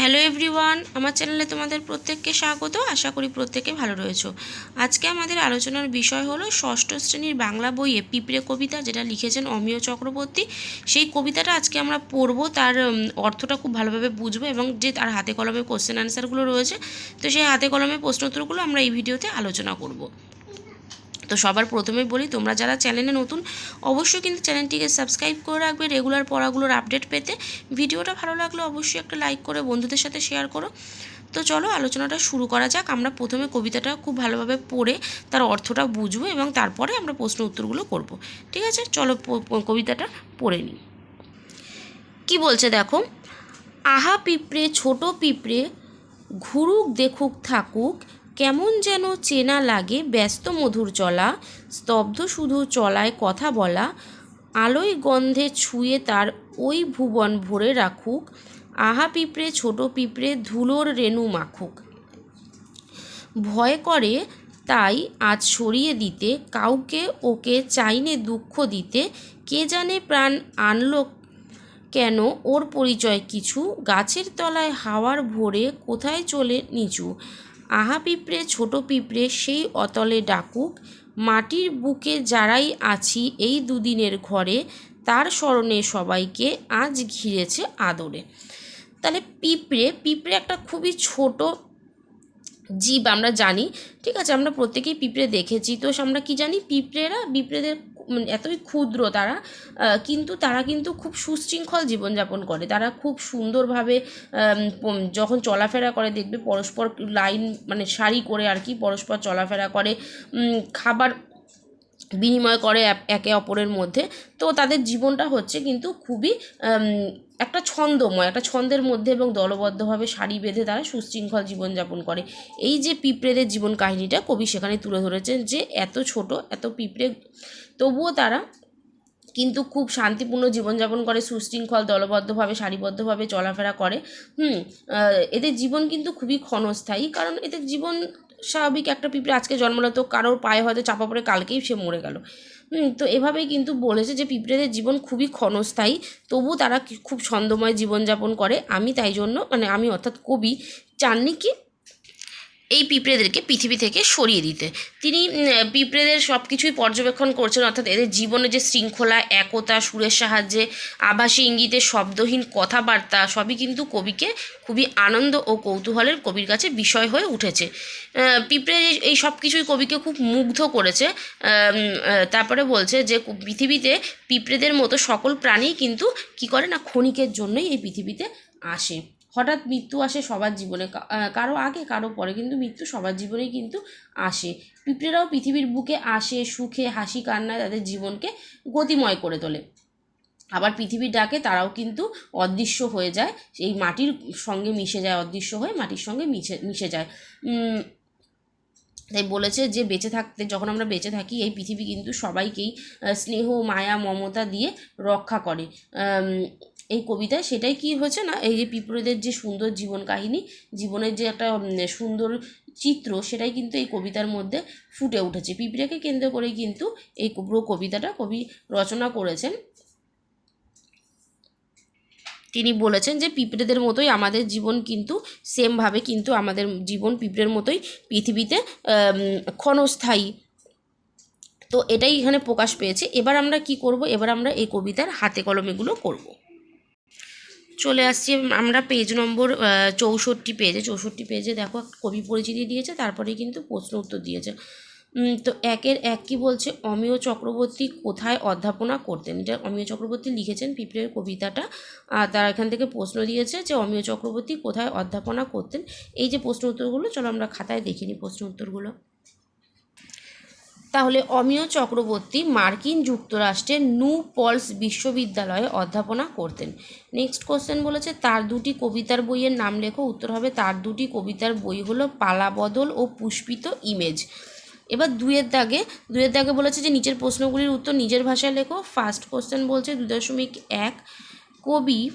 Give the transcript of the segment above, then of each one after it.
Hello everyone আমার চ্যানেলে তোমাদের প্রত্যেককে স্বাগত, আশা করি প্রত্যেকে ভালো রয়েছো। আজকে আমাদের আলোচনার বিষয় হলো ষষ্ঠ শ্রেণির বাংলা বইয়ে পিঁপড়ে কবিতা, যেটা লিখেছেন অমিয় চক্রবর্তী। সেই কবিতাটা আজকে আমরা পড়ব, তার অর্থটা খুব ভালোভাবে বুঝব এবং যে তার হাতে কলমে কোশ্চেন অ্যান্সারগুলো রয়েছে, তো সেই হাতে কলমে প্রশ্নোত্তরগুলো আমরা এই ভিডিওতে আলোচনা করব। তো সবার প্রথমে বলি, তোমরা যারা চ্যানেলে নতুন, অবশ্যই কিন্তু চ্যানেলটিকে সাবস্ক্রাইব করে রাখবে। রেগুলার পড়াগুলোর আপডেট পেতে ভিডিওটা ভালো লাগলে অবশ্যই একটা লাইক করে বন্ধুদের সাথে শেয়ার করো। তো চলো, আলোচনাটা শুরু করা যাক। আমরা প্রথমে কবিতাটা খুব ভালোভাবে পড়ে, তার অর্থটা বুঝব এবং তারপরে আমরা প্রশ্ন উত্তরগুলো করব। ঠিক আছে? চলো কবিতাটা পড়ে নিই। কি বলছে দেখো? আহা পিঁপড়ে, ছোট পিঁপড়ে, ঘুরুক দেখুক থাকুক কেমন যেন চেনা লাগে ব্যস্ত মধুর চলা, স্তব্ধ শুধু চলায় কথা বলা, আলোয় গন্ধে ছুঁয়ে তার ওই ভুবন ভরে রাখুক, আহা পিঁপড়ে ছোট পিঁপড়ে ধুলোর রেণু মাখুক। ভয় করে তাই আজ সরিয়ে দিতে, কাউকে ওকে চাইনে দুঃখ দিতে, কে জানে প্রাণ আনলো কেন ওর পরিচয় কিছু, গাছের তলায় হাওয়ার ভোরে কোথায় চলে নিচু। আহা পিঁপড়ে, ছোট পিঁপড়ে, সেই অতলে ডাকুক। মাটির বুকে যারাই আছি এই দুদিনের ঘরে, তার স্মরণে সবাইকে আজ ঘিরেছে আদরে। তাহলে পিঁপড়ে পিঁপড়ে একটা খুবই ছোট জীব আমরা জানি, ঠিক আছে? আমরা প্রত্যেকেই পিঁপড়ে দেখেছি। তো আমরা কি জানি? পিঁপড়েরা, পিঁপড়েদের এতই ক্ষুদ্র তারা কিন্তু তারা কিন্তু খুব সুশৃঙ্খল জীবনযাপন করে। তারা খুব সুন্দরভাবে যখন চলাফেরা করে দেখবে পরস্পর লাইন মানে সারি করে আর কি পরস্পর চলাফেরা করে খাবার বিনিময় করে একে অপরের মধ্যে। তো তাদের জীবনটা হচ্ছে কিন্তু খুবই একটা ছন্দময়, একটা ছন্দের মধ্যে এবং দলবদ্ধভাবে সারি বেঁধে তারা সুশৃঙ্খল জীবনযাপন করে। এই যে পিঁপড়েদের জীবন কাহিনীটা কবি সেখানে তুলে ধরেছেন যে এত ছোট, এত পিঁপড়ে, তবুও তারা কিন্তু খুব শান্তিপূর্ণ জীবনযাপন করে, সুশৃঙ্খল, দলবদ্ধভাবে, সারিবদ্ধভাবে চলাফেরা করে। হুম এদের জীবন কিন্তু খুবই ক্ষণস্থায়ী কারণ এদের জীবন স্বাভাবিক একটা পিঁপড়ে আজকে জন্মালো তো কারোর পায়ে হয়তো চাপা পড়ে কালকেই সে মরে গেল। তো এভাবেই কিন্তু বলেছে যে পিঁপড়েদের জীবন খুবই ক্ষণস্থায়ী তবু তারা খুব ছন্দময় জীবনযাপন করে। আমি তাই জন্য মানে আমি অর্থাৎ কবি চাননি কি এই পিঁপড়েদেরকে পৃথিবী থেকে সরিয়ে দিতে। তিনি পিঁপড়েদের সব কিছুই পর্যবেক্ষণ করছেন, অর্থাৎ এদের জীবনে যে শৃঙ্খলা, একতা, সুরের সাহায্যে, আভাসী ইঙ্গিতে, শব্দহীন কথাবার্তা, সবই কিন্তু কবিকে খুবই আনন্দ ও কৌতূহলের কবির কাছে বিষয় হয়ে উঠেছে। পিঁপড়ে এই- সব কিছুই কবিকে খুব মুগ্ধ করেছে তারপরে বলছে যে পৃথিবীতে পিঁপড়েদের মতো সকল প্রাণী কিন্তু কি করে না ক্ষণিকের জন্যই এই পৃথিবীতে আসে। হঠাৎ মৃত্যু আসে সবার জীবনে। কারও আগে, কারও পরে। কিন্তু মৃত্যু সবার জীবনেই কিন্তু আসে। পিঁপড়েরাও পৃথিবীর বুকে আসে, সুখে, হাসি, কান্নায় তাদের জীবনকে গতিময় করে তোলে। আবার পৃথিবীর ডাকে, তারাও কিন্তু অদৃশ্য হয়ে যায়। এই মাটির সঙ্গে মিশে যায়, অদৃশ্য হয়ে মাটির সঙ্গে মিশে মিশে যায়। তাই বলেছে যে, বেঁচে থাকতে, যখন আমরা বেঁচে থাকি, এই পৃথিবী কিন্তু সবাইকেই স্নেহ, মায়া, মমতা দিয়ে রক্ষা করে। এই কবিতায় সেটাই কি হয়েছে না, এই যে পিঁপড়েদের যে সুন্দর জীবন কাহিনী, জীবনের যে একটা সুন্দর চিত্র, সেটাই কিন্তু এই কবিতার মধ্যে ফুটে উঠেছে। পিঁপড়েকে কেন্দ্র করেই কিন্তু এই পুরো কবিতাটা কবি রচনা করেছেন। তিনি বলেছেন যে, পিঁপড়েদের মতোই আমাদের জীবন কিন্তু সেমভাবে কিন্তু আমাদের জীবন পিঁপড়ের মতোই পৃথিবীতে ক্ষণস্থায়ী। তো এটাই এখানে প্রকাশ পেয়েছে। এবার আমরা কি করব? এবার আমরা এই কবিতার হাতে কলমেগুলো করব। চলে আসছি। আমরা পেজ নম্বর চৌষট্টি পেজে চৌষট্টি পেজে দেখো, কবি পরিচিতি দিয়েছে তারপরে কিন্তু প্রশ্ন উত্তর দিয়েছে। তো একের এক কি বলছে? অমিয় চক্রবর্তী কোথায় অধ্যাপনা করতেন? এটা অমিয় চক্রবর্তী লিখেছেন পিঁপড়ের কবিতাটা। আর তার এখান থেকে প্রশ্ন দিয়েছে যে, অমিয় চক্রবর্তী কোথায় অধ্যাপনা করতেন? এই যে প্রশ্ন উত্তরগুলো, চলো আমরা খাতায় দেখে নিই প্রশ্ন উত্তরগুলো। তাহলে অমিয় চক্রবর্তী মার্কিন যুক্তরাষ্ট্রের নু পলস বিশ্ববিদ্যালয়ে অধ্যাপনা করতেন। নেক্সট কোশ্চেন বলেছে, তার দুটি কবিতার বইয়ের নাম লেখো, উত্তর হবে, তার দুটি কবিতার বই হলো পালাবদল ও পুষ্পিত ইমেজ। এবার দুয়ের দাগে দুয়ের দাগে বলেছে যে, নিচের প্রশ্নগুলির উত্তর নিজের ভাষায় লেখো। ফার্স্ট কোশ্চেন বলছে দু দশমিক এক, কবি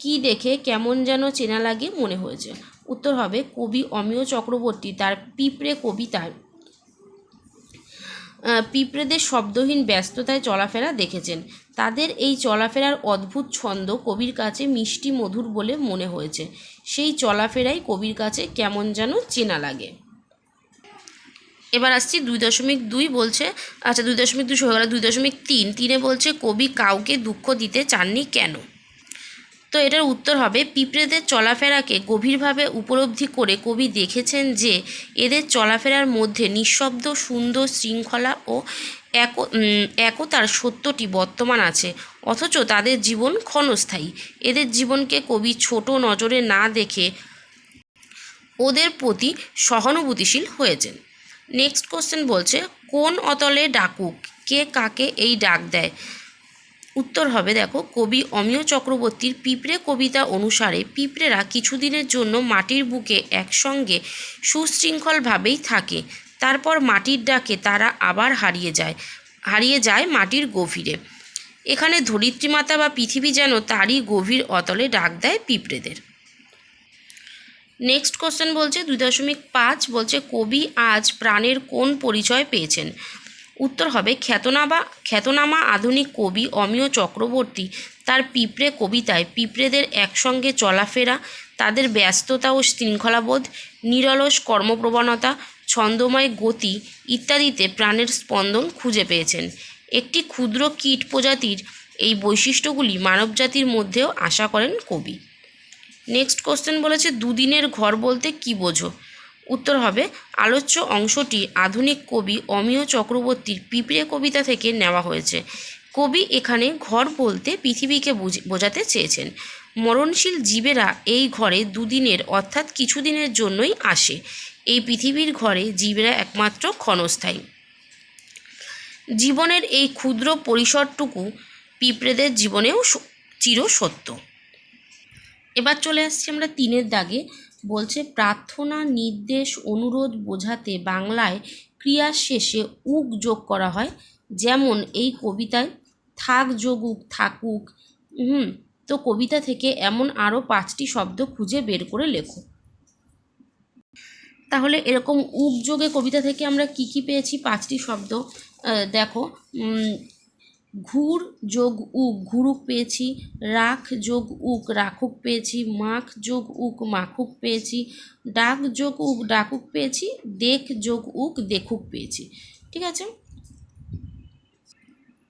কি দেখে কেমন যেন চেনা লাগে মনে হয়েছে। উত্তর হবে, কবি অমিয় চক্রবর্তী, তার পিঁপড়ে কবিতায়। পিঁপড়েদের শব্দহীন ব্যস্ততায় চলাফেরা দেখেছেন। তাদের এই চলাফেরার অদ্ভুত ছন্দ কবির কাছে মিষ্টি মধুর বলে মনে হয়েছে। সেই চলাফেরাই কবির কাছে কেমন যেন চেনা লাগে। এবার আসছি দুই দশমিক দুই বলছে আচ্ছা দুই দশমিক দুই গেল দুই দশমিক তিন। তিনে বলছে, কবি কাউকে দুঃখ দিতে চাননি কেন? তো এটার উত্তর হবে, পিঁপড়েদের চলাফেরাকে গভীরভাবে উপলব্ধি করে কবি দেখেছেন যে, এদের চলাফেরার মধ্যে নিঃশব্দ, সুন্দর শৃঙ্খলা ও এক একতার সত্যটি বর্তমান আছে। অথচ তাদের জীবন ক্ষণস্থায়ী। এদের জীবনকে কবি ছোট নজরে না দেখে ওদের প্রতি সহানুভূতিশীল হয়েছেন। নেক্সট কোশ্চেন বলছে, কোন অতলে ডাকুক? কে কাকে এই ডাক দেয়? উত্তর হবে, দেখো, কবি অমিয় চক্রবর্তীর পিঁপড়ে কবিতা অনুসারে পিঁপড়েরা কিছুদিনের জন্য মাটির বুকে একসঙ্গে সুশৃঙ্খলভাবেই থাকে। তারপর মাটির ডাকে তারা আবার হারিয়ে যায় হারিয়ে যায় মাটির গভীরে। এখানে ধরিত্রীমাতা বা পৃথিবী যেন তারই গভীর অতলে ডাক দেয় পিঁপড়েদের। নেক্সট কোশ্চেন বলছে, দুই দশমিক পাঁচ বলছে, কবি আজ প্রাণের কোন পরিচয় পেয়েছেন? উত্তর হবে খ্যাতনামা খ্যাতনামা আধুনিক কবি অমিয় চক্রবর্তী তার পিঁপড়ে কবিতায় পিঁপড়েদের একসঙ্গে চলাফেরা, তাদের ব্যস্ততা ও শৃঙ্খলাবোধ, নিরলস কর্মপ্রবণতা, ছন্দময় গতি ইত্যাদিতে প্রাণের স্পন্দন খুঁজে পেয়েছেন। একটি ক্ষুদ্র কীট প্রজাতির এই বৈশিষ্ট্যগুলি মানবজাতির মধ্যেও আশা করেন কবি। নেক্সট কোশ্চেন বলেছে, দুদিনের ঘর বলতে কি বোঝো? উত্তর হবে, আলোচ্য অংশটি আধুনিক কবি অমিয় চক্রবর্তীর পিঁপড়ে কবিতা থেকে নেওয়া হয়েছে। কবি এখানে ঘর বলতে পৃথিবীকে বুঝ- বোঝাতে চেয়েছেন। মরণশীল জীবেরা এই ঘরে দুদিনের অর্থাৎ কিছুদিনের জন্যই আসে। এই পৃথিবীর ঘরে জীবেরা একমাত্র ক্ষণস্থায়ী। জীবনের এই ক্ষুদ্র পরিসরটুকু পিঁপড়েদের জীবনেও চিরসত্য। এবার চলে আসছি আমরা তিনের দাগে। বলছে, প্রার্থনা, নির্দেশ, অনুরোধ বোঝাতে বাংলায় ক্রিয়ার শেষে উক যোগ করা হয়, যেমন এই কবিতায়, থাক যোগুক, থাকুক হুম তো কবিতা থেকে এমন আরও পাঁচটি শব্দ খুঁজে বের করে লেখো। তাহলে এরকম উক যোগে কবিতা থেকে আমরা কি কি পেয়েছি পাঁচটি শব্দ? দেখো ঘুর যোগ উক ঘুরুক পেয়েছি, রাখ যোগ উক রাখুক পেয়েছি, মাখ যোগ উক মাখুক পেয়েছি, ডাক যোগ উক ডাকুক পেয়েছি, দেখ যোগ উক দেখুক পেয়েছি। ঠিক আছে?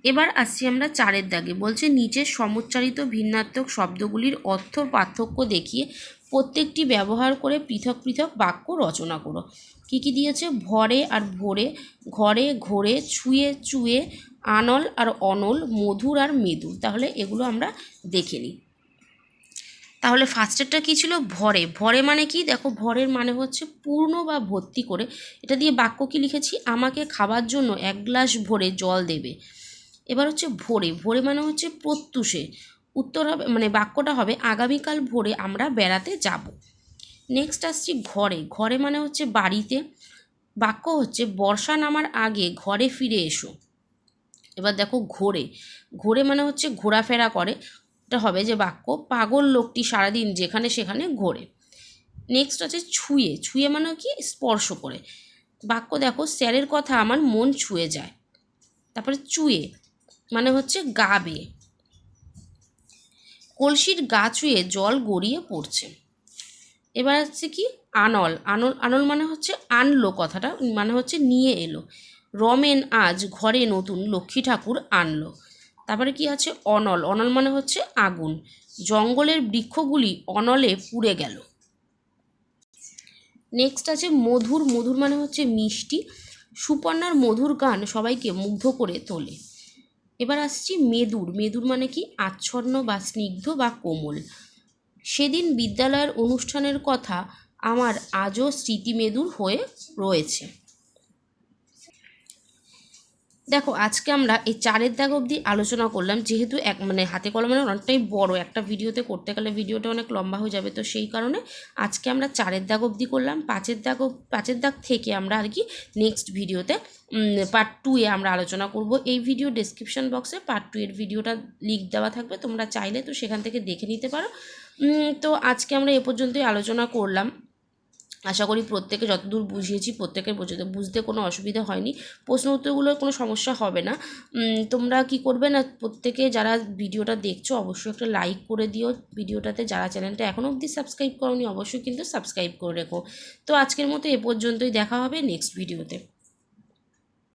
এবার আসছি আমরা চারের দাগে। বলছে নিচের সমুচ্চারিত ভিন্নাত্মক শব্দগুলির অর্থ পার্থক্য দেখিয়ে প্রত্যেকটি ব্যবহার করে পৃথক পৃথক বাক্য রচনা করো। কী কী দিয়েছে? ভরে আর ভোরে, ঘরে ঘোরে, ছুঁয়ে চুয়ে আনল আর অনল, মধুর আর মেদুর। তাহলে এগুলো আমরা দেখে নিই। তাহলে ফার্স্টেরটা কী ছিল? ভরে। ভরে মানে কি? দেখো, ভরের মানে হচ্ছে পূর্ণ বা ভর্তি করে। এটা দিয়ে বাক্য কি লিখেছি? আমাকে খাবার জন্য এক গ্লাস ভরে জল দেবে। এবার হচ্ছে ভোরে। ভোরে মানে হচ্ছে প্রত্যুষে। উত্তর হবে মানে বাক্যটা হবে, আগামীকাল ভোরে আমরা বেড়াতে যাব। নেক্সট আসছি ঘরে। ঘরে মানে হচ্ছে বাড়িতে। বাক্য হচ্ছে, বর্ষা নামার আগে ঘরে ফিরে এসো। এবার দেখো ঘোরে। ঘোরে মানে হচ্ছে ঘোরাফেরা করে। এটা হবে যে বাক্য, পাগল লোকটি সারাদিন যেখানে সেখানে ঘোরে। নেক্সট আছে ছুঁয়ে। ছুঁয়ে মানে কি? স্পর্শ করে। বাক্য দেখো, স্যারের কথা আমার মন ছুঁয়ে যায়। তারপরে চুয়ে মানে হচ্ছে গা বেয়ে কলসির গা চুয়ে জল গড়িয়ে পড়ছে। এবার হচ্ছে কি? আনল। আনল আনল মানে হচ্ছে আনলো কথাটা মানে হচ্ছে নিয়ে এলো। রমেন আজ ঘরে নতুন লক্ষ্মী ঠাকুর আনলো। তারপরে কি আছে? অনল। অনল মানে হচ্ছে আগুন। জঙ্গলের বৃক্ষগুলি অনলে পুড়ে গেল। নেক্সট আছে মধুর। মধুর মানে হচ্ছে মিষ্টি। সুপর্ণার মধুর গান সবাইকে মুগ্ধ করে তোলে। এবার আসছি মেদুর। মেদুর মানে কি? আচ্ছন্ন বা স্নিগ্ধ বা কোমল। সেদিন বিদ্যালয়ের অনুষ্ঠানের কথা আমার আজও স্মৃতিমেদুর হয়ে রয়েছে। দেখো, আজকে আমরা এই চারের দাগ অবধি আলোচনা করলাম। যেহেতু এক মানে হাতে কলমে অনেকটাই বড় একটা ভিডিওতে করতে গেলে ভিডিওটা অনেক লম্বা হয়ে যাবে, তো সেই কারণে আজকে আমরা চারের দাগ অবধি করলাম। পাঁচের দাগ পাঁচের দাগ থেকে আমরা আর কি নেক্সট ভিডিওতে পার্ট টুয়ে আমরা আলোচনা করব। এই ভিডিও ডেসক্রিপশন বক্সে পার্ট টু এর ভিডিওটা লিঙ্ক দেওয়া থাকবে, তোমরা চাইলে তো সেখান থেকে দেখে নিতে পারো। তো আজকে আমরা এ পর্যন্তই আলোচনা করলাম। আশা করি প্রত্যেকে যতদূর বুঝিয়েছি, প্রত্যেকের বুঝতে বুঝতে কোনো অসুবিধা হয়নি। প্রশ্ন উত্তরগুলোর কোনো সমস্যা হবে না। তোমরা কি করবে না, প্রত্যেকে যারা ভিডিওটা দেখছ, অবশ্যই একটা লাইক করে দিও। ভিডিওটাতে যারা চ্যানেলটা এখনও অবধি সাবস্ক্রাইব করোনি, অবশ্যই কিন্তু সাবস্ক্রাইব করে রেখো। তো আজকের মতো এ পর্যন্তই, দেখা হবে নেক্সট ভিডিওতে